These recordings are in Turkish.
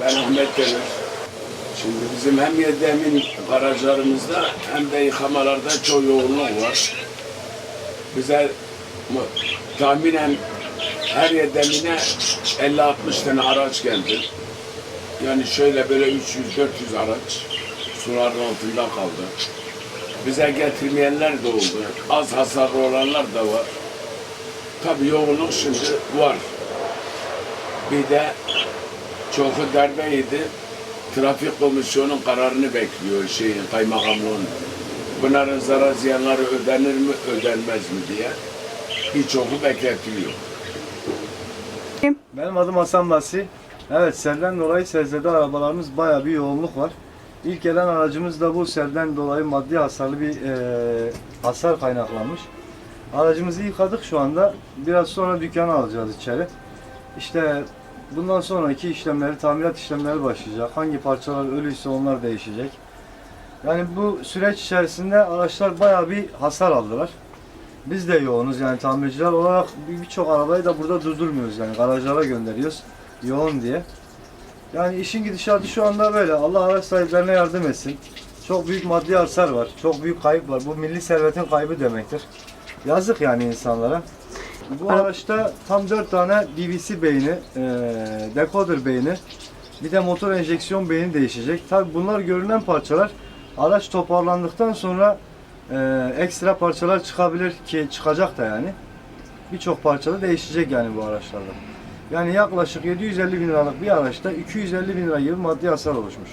Ben Ahmet Demir. Şimdi bizim hem yedemin garajlarımızda hem de yıkamalarda çok yoğunluk var. Bize tahminen her yedemine 50-60 tane araç geldi. Yani şöyle böyle 300-400 araç suların altında kaldı. Bize getirmeyenler de oldu. Az hasarlı olanlar da var. Tabii yoğunluk şimdi var. Bir de çoğu darbe yedi. Trafik komisyonun kararını bekliyor şeyin kaymakamlığın. Bunların zarar ziyanları ödenir mi ödenmez mi diye. Birçoğu bekletiliyor. Benim adım Hasan Basi. Evet selden dolayı Sezze'de arabalarımız bayağı bir yoğunluk var. İlk gelen aracımız da bu selden dolayı maddi hasarlı bir e, hasar kaynaklanmış. Aracımızı yıkadık şu anda. Biraz sonra dükkanı alacağız içeri. İşte bundan sonraki işlemleri, tamirat işlemleri başlayacak. Hangi parçalar ölüyse onlar değişecek. Yani bu süreç içerisinde araçlar bayağı bir hasar aldılar. Biz de yoğunuz yani tamirciler olarak bir- birçok arabayı da burada durdurmuyoruz yani garajlara gönderiyoruz yoğun diye. Yani işin gidişatı şu anda böyle. Allah araç sahiplerine yardım etsin. Çok büyük maddi hasar var. Çok büyük kayıp var. Bu milli servetin kaybı demektir. Yazık yani insanlara. Bu araçta tam 4 tane DVC beyni, eee decoder beyni, bir de motor enjeksiyon beyni değişecek. Tabi bunlar görünen parçalar. Araç toparlandıktan sonra eee, ekstra parçalar çıkabilir ki çıkacak da yani. Birçok parçalı değişecek yani bu araçlarda. Yani yaklaşık 750 bin liralık bir araçta 250 bin lira gibi maddi hasar oluşmuş.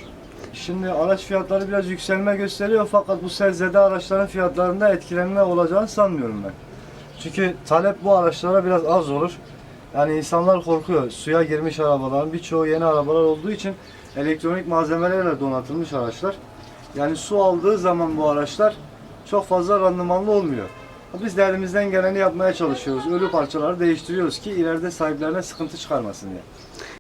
Şimdi araç fiyatları biraz yükselme gösteriyor fakat bu serzede araçların fiyatlarında etkilenme olacağını sanmıyorum ben. Çünkü talep bu araçlara biraz az olur. Yani insanlar korkuyor. Suya girmiş arabaların birçoğu yeni arabalar olduğu için elektronik malzemelerle donatılmış araçlar. Yani su aldığı zaman bu araçlar çok fazla randımanlı olmuyor. Biz de elimizden geleni yapmaya çalışıyoruz. Ölü parçaları değiştiriyoruz ki ileride sahiplerine sıkıntı çıkarmasın diye.